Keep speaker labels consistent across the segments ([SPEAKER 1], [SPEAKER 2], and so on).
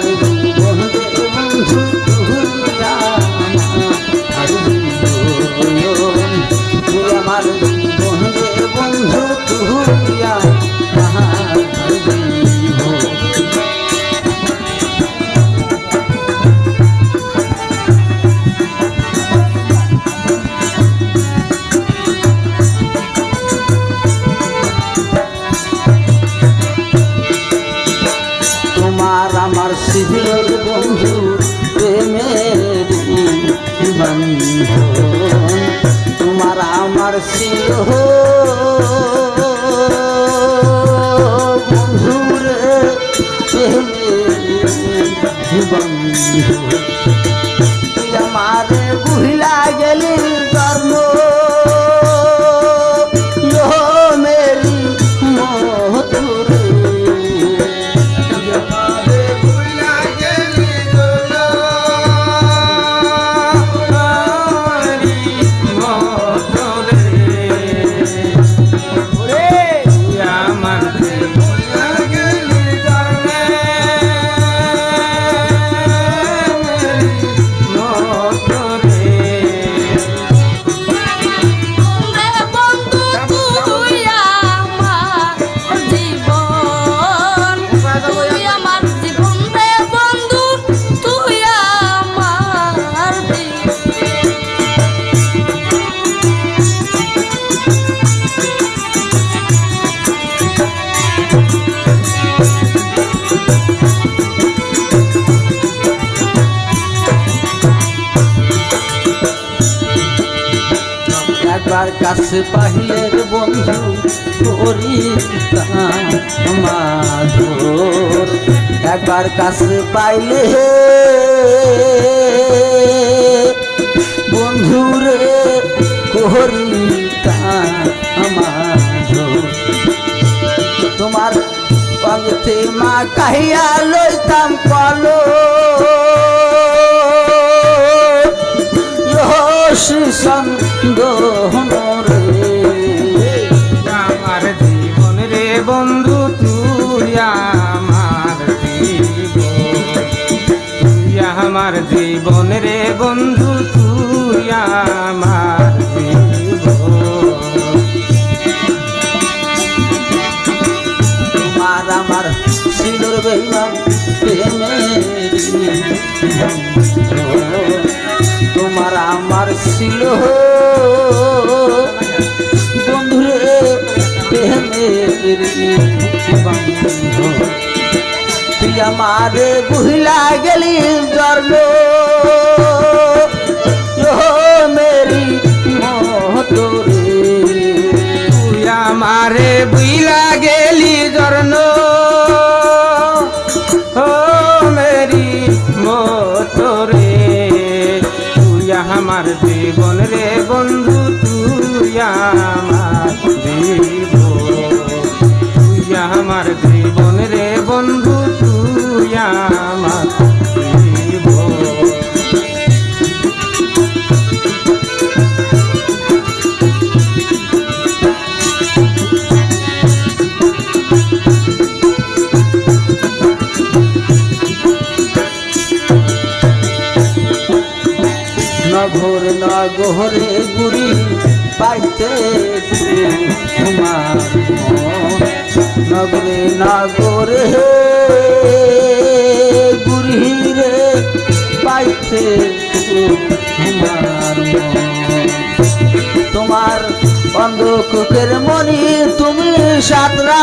[SPEAKER 1] Bye. বন্ধু একবার কাছে পাহিলের বন্ধু মাধুর একবার কাছে পাইলে বন্ধুরে করি মাধুর তোমার পঙ্ক্তি মা কাহিয়া লইতাম কলো রে
[SPEAKER 2] আমার জীবন রে বন্ধু তুই আমার
[SPEAKER 1] তোমার আমার সিঁদুর বেইমান প্রেমের আমার ছিল। বন্ধুরে প্রেমের তুই আমারে বুহিলা গেলি জর্ল মেরি মতরে
[SPEAKER 2] তুই আমারে বুইলা গেলি জর্ণ রে বন্ধু
[SPEAKER 1] নগরে গুড়ি পাইতে তোমার। নগরে নগরে গুড়ি রে পাইতে তোমার। তোমার বন্ধ কুকের মনি তুমি সাতরা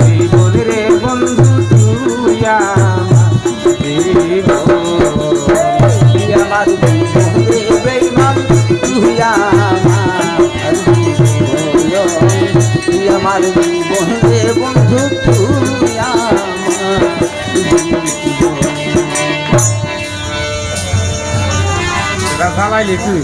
[SPEAKER 2] জীবন রে বন্ধু, তুই আমার তুই আমার
[SPEAKER 1] বেঈমান তুই আমার তুই আমার জীবন রে বন্ধু, তুই আমার
[SPEAKER 2] চালাইলি তুই